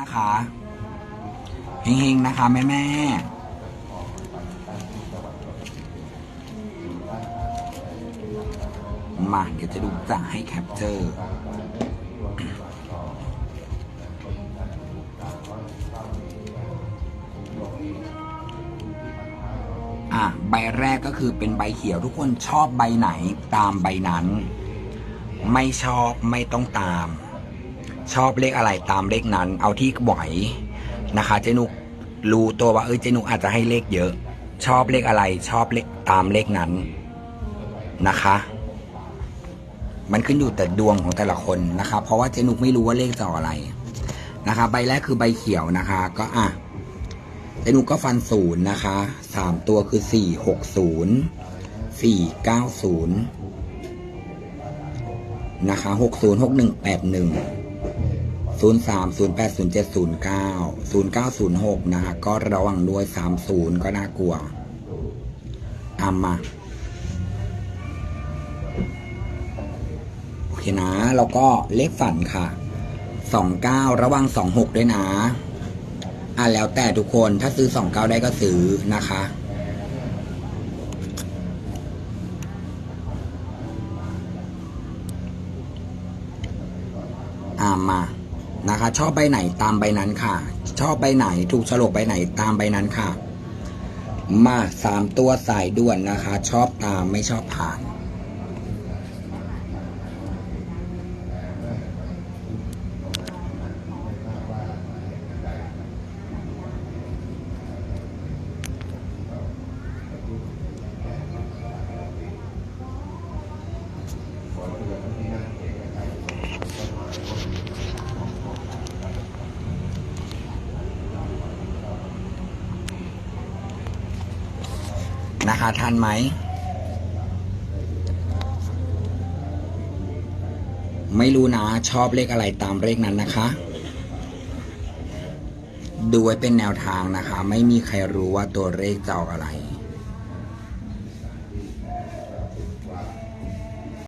นะคะเฮงๆนะคะ แม่แม่มาเดี๋ยวจะดูจะให้แคปเจอร์อะใบแรกก็คือเป็นใบเขียวทุกคนชอบใบไหนตามใบนั้น ไม่ชอบไม่ต้องตาม ชอบเลขอะไรตามเลขนั้น เอาที่ไหวนะคะ เจนุกรู้ตัวว่าเออเจนุกอาจจะให้เลขเยอะ ชอบเลขอะไรชอบเลขตามเลขนั้นนะคะ มันขึ้นอยู่แต่ดวงของแต่ละคนนะคะ เพราะว่าเจนุกไม่รู้ว่าเลขจะออะไรนะคะ ใบแรกคือใบเขียวนะคะ ก็อะเจนุกก็ฟันศูนย์นะคะสามตัวคือสี่หกศูนย์สี่เก้าศูนย์นะคะหกศูนย์หกหนึ่งแปดหนึ่ง ศูนย์สามศูนย์แปดศูนย์เจ็ดศูนย์เก้าศูนย์เก้าศูนย์หกนะคะก็ระวังด้วยสามศูนย์ก็น่ากลัวอามาโอเคนะ แล้วก็เลขฝันค่ะสองเก้าระวังสองหกด้วยนะ อะแล้วแต่ทุกคนถ้าซื้อสองเก้าได้ก็ซื้อนะคะอามา นะคะ ชอบใบไหนตามใบนั้นค่ะ ชอบใบไหนถูกฉลกใบไหนตามใบนั้นค่ะ มาสามตัวสายด่วนนะคะ ชอบตามไม่ชอบผ่าน นะคะทันไหม ไม่รู้นะ ชอบเลขอะไรตามเลขนั้นนะคะ ดูไว้เป็นแนวทางนะคะ ไม่มีใครรู้ว่าตัวเลขจะออกอะไร